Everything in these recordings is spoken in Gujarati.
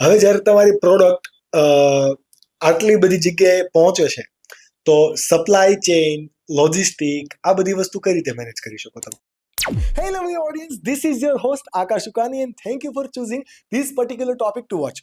હવે જ્યારે તમારી પ્રોડક્ટ આટલી બધી જગ્યાએ પહોંચે છે, તો સપ્લાય ચેઇન લોજિસ્ટિક આ બધી વસ્તુ કઈ રીતે મેનેજ કરી શકો તમે? Hello my audience this is your host Akash Sukani and thank you for choosing this particular topic to watch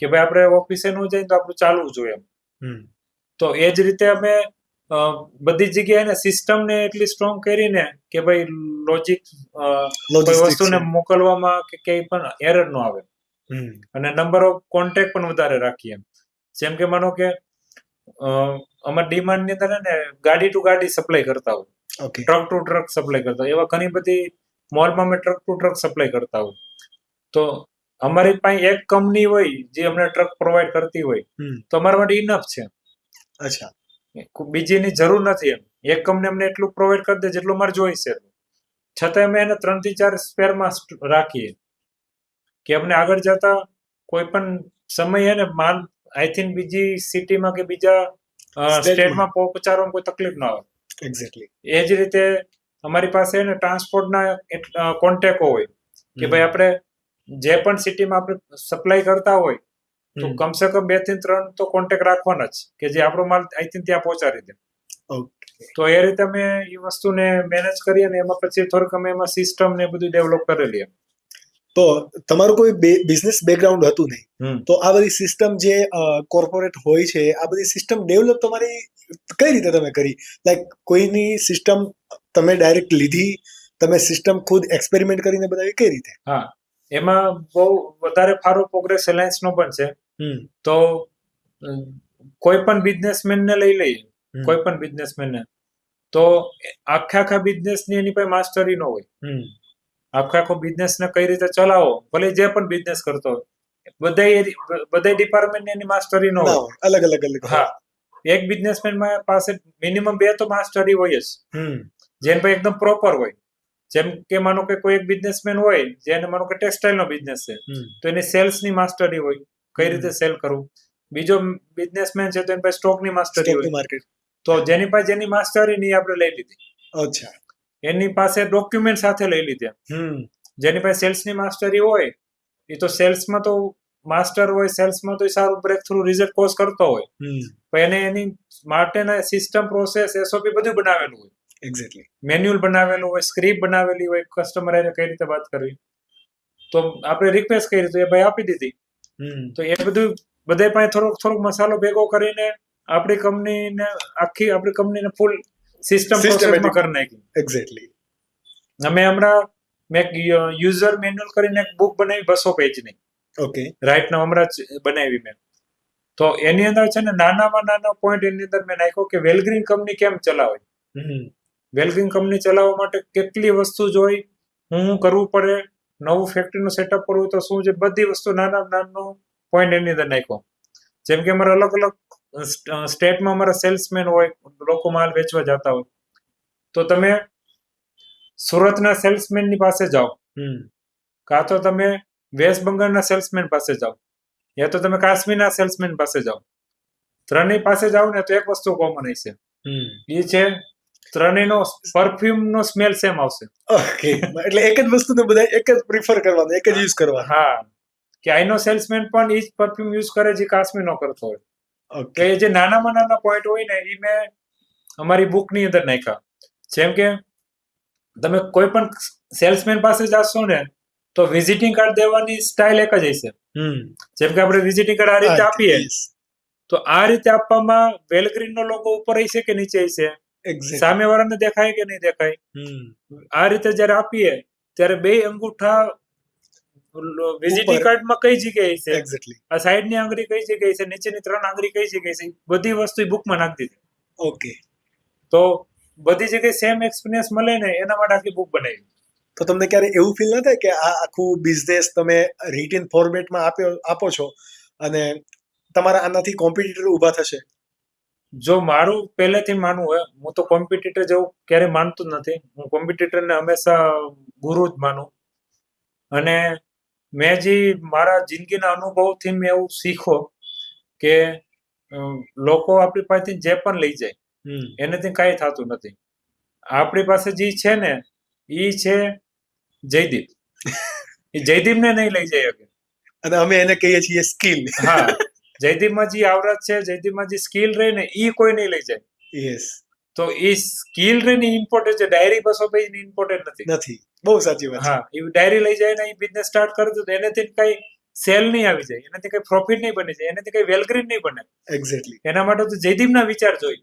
કે ભાઈ આપણે ઓફિસે ન જઈએ તો આપણું ચાલવું જોઈએ એમ. તો એ જ રીતે અમે બધી જગ્યાએ ને સિસ્ટમને એટલી સ્ટ્રોંગ કરીને કે ભાઈ લોજિક કોઈ વસ્તુને મોકલવામાં કે કઈ પણ એરર ન આવે. અને નંબર ઓફ કોન્ટેક્ટ પણ વધારે રાખીએ એમ. જેમ કે માનો કે અમારા ડિમાન્ડની અંદર ને ગાડી ટુ ગાડી સપ્લાય કરતા હોય. ટ્રક ટુ ટ્રક સપ્લાય કરતા હોય. એવા ઘણી બધી મોલમાં અમે ટ્રક ટુ ટ્રક સપ્લાય કરતા હોય. તો અમારી પાસે એક કંપની હોય જે અમને ટ્રક પ્રોવાઈડ કરતી હોય તો અમારા માટે ઇનફ છે. અચ્છા. બીજીની જરૂર નથી એમ. એક કંપની અમને એટલું પ્રોવાઈડ કરી દે જેટલું મારે જોઈશે છતાં અમે એને ત્રણથી ચાર સ્પેરમાં રાખીએ. કે અમને આગળ જતા કોઈ પણ સમય ને માલ આઈ થિંક બીજી સિટીમાં કે બીજા. સ્ટેટમાં પહોંચાડવામાં કોઈ તકલીફ ના આવે એક્ઝેક્ટલી એ જ રીતે અમારી પાસે ને ટ્રાન્સપોર્ટના કોન્ટેકો હોય. કે ભાઈ આપણે જે પણ સિટીમાં આપણે સપ્લાય કરતા હોય તો કમસે કમ બેથી ત્રણ તો કોન્ટેક્ટ રાખવાના જ કે જે આપણો માલ થિંક ત્યાં પહોંચાડી દે. તો એ રીતે અમે એ વસ્તુને મેનેજ કરીએ ને એમાં પછી થોડુંક અમે એમાં સિસ્ટમ ને બધું ડેવલપ કરેલી એમ તો તમારું કોઈ બિઝનેસ બેકગ્રાઉન્ડ હતું નહીં. તો આ બધી સિસ્ટમ જે કોર્પોરેટ હોય છે આ બધી સિસ્ટમ ડેવલપ તમારી કઈ રીતે તમે કરી? લાઈક કોઈની સિસ્ટમ તમે ડાયરેક્ટ લીધી તમે સિસ્ટમ ખુદ એક્સપેરિમેન્ટ કરીને બનાવી કઈ રીતે? એમાં બહુ વધારે સારો પ્રોગ્રેસ રિલાયન્સ નો પણ છે. તો કોઈ પણ બિઝનેસમેન ને લઈ લઈએ. કોઈ પણ બિઝનેસમેન ને. તો આખા આખા બિઝનેસની એની પાસે માસ્ટરી ન હોય. આખો આખો બિઝનેસ ને કઈ રીતે ચલાવો ભલે જે પણ બિઝનેસ કરતો હોય. બધા બધા ડિપાર્ટમેન્ટની એની માસ્ટરી ન હોય. અલગ અલગ અલગ. હા. એક બિઝનેસમેન પાસે મિનિમમ બે તો માસ્ટરી હોય જ. જેને પાસે એકદમ પ્રોપર હોય. જેમ કે માનો કે કોઈ એક બિઝનેસમેન હોય જેને માનો કે ટેક્સટાઇલ નો બિઝનેસ છે તો એની સેલ્સની માસ્ટરી હોય કઈ રીતે સેલ કરવું? બીજો બિઝનેસમેન છે તો એની પાસે સ્ટોકની માસ્ટરી હોય. માર્કેટ તો જેની પાસે જેની માસ્ટરી ની આપણે લઈ લીધી. અચ્છા. એની પાસે ડોક્યુમેન્ટ સાથે લઈ લીધા. જેની પાસે સેલ્સની માસ્ટરી હોય એ તો સેલ્સમાં તો માસ્ટર હોય સેલ્સમાં તો એ સારું બ્રેક થ્રુ રિઝલ્ટ કોર્સ કરતો હોય. પણ એને એની માટેના સિસ્ટમ પ્રોસેસ એસઓપી બધું બનાવેલું હોય. એક્ઝેક્ટલી મેન્યુઅલ બનાવેલું હોય સ્ક્રિપ્ટ બનાવેલી હોય કસ્ટમર એને કઈ રીતે વાત કરવી? તો આપણે રિક્વેસ્ટ કરી તો એ ભાઈ આપી દીધી. તો એ બધું બધે પાસે થોડોક થોડોક મસાલો ભેગો કરીને આપણી કંપનીને આખી આપણી કંપનીને ફૂલ સિસ્ટમ પ્રોસેસમાં કરી નાખી. એક્ઝેક્ટલી અમે હમણાં મેં યુઝર મેન્યુઅલ કરીને એક બુક બનાવી બસો પેજની ઓકે રાઈટ નાવ હમણાં બનાવી મેં. તો એની અંદર છે ને નાનામાં નાનો પોઈન્ટ એની અંદર મેં નાખ્યો કે વેલગ્રીન કંપની કેમ ચલાવે? વેલગ્રીન કંપની ચલાવવા માટે કેટલી વસ્તુ જોઈ હું શું કરવું પડે નવું ફેક્ટરીનું સેટઅપ કરવું તો શું છે બધી વસ્તુ નાના નાનો પોઈન્ટ એની અંદર નાખ્યો. જેમ કે અમારા અલગ અલગ સ્ટેટમાં અમારા સેલ્સમેન હોય લોકો માલ વેચવા જતા હોય. તો તમે સુરતના સેલ્સમેનની પાસે જાઓ. હમ. કાં તો તમે વેસ્ટ બંગાળના સેલ્સમેન પાસે જાઓ. યા તો તમે કાશ્મીરના સેલ્સમેન પાસે જાઓ. ત્રણેય પાસે જાઓ ને તો એક વસ્તુ કોમન હશે. હમ. એ છે ત્રણેયનો પરફ્યુમ નો સ્મેલ સેમ આવશે. ઓકે એટલે એક જ વસ્તુને બધા એક જ પ્રિફર કરવાનું એક જ યુઝ કરવાનું. હા. કે આઈનો સેલ્સમેન પણ એ જ પરફ્યુમ યુઝ કરે જે કાશ્મીરનો કરતો હોય. ઓકે જે નાનામાં નાના પોઈન્ટ હોય ને એ મેં અમારી બુકની અંદર નાખ્યા. જેમ કે તમે કોઈ પણ સેલ્સમેન પાસે જાશો ને તો વિઝિટિંગ કાર્ડ દેવાની સ્ટાઇલ એક જ હશે. હમ. જેમ કે આપણે વિઝિટિંગ કાર્ડ આ રીતે આપીએ તો આ રીતે આપવામાં વેલગ્રીન નો લોગો ઉપર હશે કે નીચે હશે? Exactly. સામે વાળાને દેખાય કે નહીં દેખાય? આ રીતે જ્યારે આપીએ ત્યારે બે અંગૂઠા વિઝિટિંગ. કાર્ડમાં કઈ જગ્યાએ છે? એક્ઝેક્ટલી આ સાઈડની આંગળી કઈ જગ્યાએ છે? નીચેની ત્રણ આંગળી કઈ જગ્યાએ છે? બધી વસ્તુ બુકમાં નાખી દીધી. ઓકે તો બધી જગ્યાએ સેમ એક્સપિરિયન્સ મળે ને એના માટે આખી બુક બનાવી. તો તમને ક્યારે એવું ફીલ ના થાય કે આ આખું બિઝનેસ તમે રિટન ફોર્મેટમાં આપ્યો આપો છો અને તમારા આનાથી કોમ્પિટિટર ઊભા થશે? જો મારું પહેલેથી માનવું હોય હું તો કોમ્પિટિટર જેવું ક્યારે માનતું જ નથી. હું કોમ્પિટિટરને હંમેશા ગુરુ જ માનું. અને મેં જે મારા જિંદગીના અનુભવથી મેં એવું શીખો કે લોકો આપણી પાસેથી જે પણ લઈ જાય એનાથી કાંઈ થતું નથી. આપણી પાસે જે છે ને એ છે જયદીપ. એ જયદીપને નહીં લઈ જાય અને અમે એને કહીએ છીએ સ્કિલ. હા. જયદીપમાં જે આવડત છે જયદીપમાં જે સ્કિલ રહે ને એ કોઈ નહીં લઈ જાય. યસ તો એ સ્કિલ રહી ને ઇમ્પોર્ટન્ટ છે ડાયરી બસો પૈસા ઇમ્પોર્ટન્ટ નથી. નથી. બહુ સાચી વાત હા એ ડાયરી લઈ જાય ને એ બિઝનેસ સ્ટાર્ટ કરે તો એનાથી કઈ સેલ નહીં આવી જાય. એનાથી કઈ પ્રોફિટ નહીં બની જાય. એનાથી કઈ વેલગ્રીન નહીં બને. એક્ઝેક્ટલી એના માટે તો જયદીપના વિચાર જોઈ